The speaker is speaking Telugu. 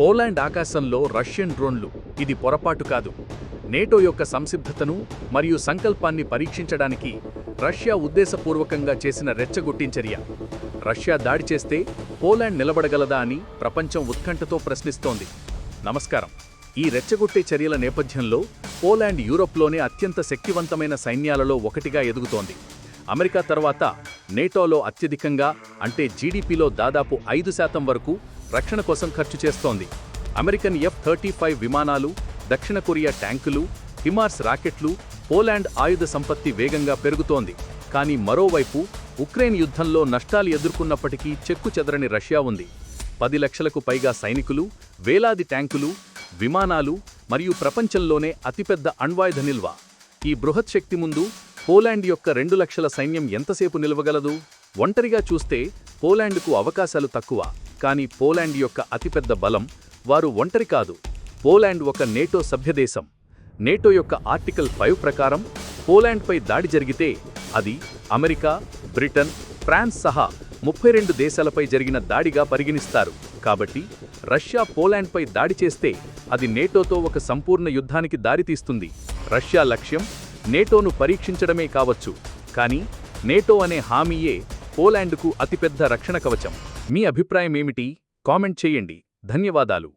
పోలాండ్ ఆకాశంలో రష్యన్ డ్రోన్లు. ఇది పొరపాటు కాదు. నేటో యొక్క సంసిద్ధతను మరియు సంకల్పాన్ని పరీక్షించడానికి రష్యా ఉద్దేశపూర్వకంగా చేసిన రెచ్చగొట్టించర్య రష్యా దాడి చేస్తే పోలాండ్ నిలబడగలదా అని ప్రపంచం ఉత్కంఠతో ప్రశ్నిస్తోంది. నమస్కారం. ఈ రెచ్చగొట్టే చర్యల నేపథ్యంలో పోలాండ్ యూరోప్లోనే అత్యంత శక్తివంతమైన సైన్యాలలో ఒకటిగా ఎదుగుతోంది. అమెరికా తర్వాత నేటోలో అత్యధికంగా అంటే జీడీపీలో దాదాపు ఐదు శాతం వరకు రక్షణ కోసం ఖర్చు చేస్తోంది. అమెరికన్ ఎఫ్ థర్టీ ఫైవ్ విమానాలు దక్షిణ కొరియా ట్యాంకులు హిమార్స్ రాకెట్లు పోలాండ్ ఆయుధ సంపత్తి వేగంగా పెరుగుతోంది. కానీ మరోవైపు ఉక్రెయిన్ యుద్ధంలో నష్టాలు ఎదుర్కొన్నప్పటికీ చెక్కు చెదరని రష్యా ఉంది. పది లక్షలకు పైగా సైనికులు వేలాది ట్యాంకులు విమానాలు మరియు ప్రపంచంలోనే అతిపెద్ద అణ్వాయుధ నిల్వ. ఈ బృహత్ శక్తి ముందు పోలాండ్ యొక్క రెండు లక్షల సైన్యం ఎంతసేపు నిలవగలదు? ఒంటరిగా చూస్తే పోలాండ్కు అవకాశాలు తక్కువ. కానీ పోలాండ్ యొక్క అతిపెద్ద బలం వారు ఒంటరి కాదు. పోలాండ్ ఒక నేటో సభ్యదేశం. నేటో యొక్క ఆర్టికల్ ఫైవ్ ప్రకారం పోలాండ్పై దాడి జరిగితే అది అమెరికా బ్రిటన్ ఫ్రాన్స్ సహా ముప్పై రెండు దేశాలపై జరిగిన దాడిగా పరిగణిస్తారు. కాబట్టి రష్యా పోలాండ్పై దాడి చేస్తే అది నేటోతో ఒక సంపూర్ణ యుద్ధానికి దారితీస్తుంది రష్యా లక్ష్యం నేటోను పరీక్షించడమే కావచ్చు. కానీ నేటో అనే హామీయే పోలాండ్కు అతిపెద్ద రక్షణ కవచం. మీ అభిప్రాయం ఏమిటి కామెంట్ చేయండి. ధన్యవాదాలు.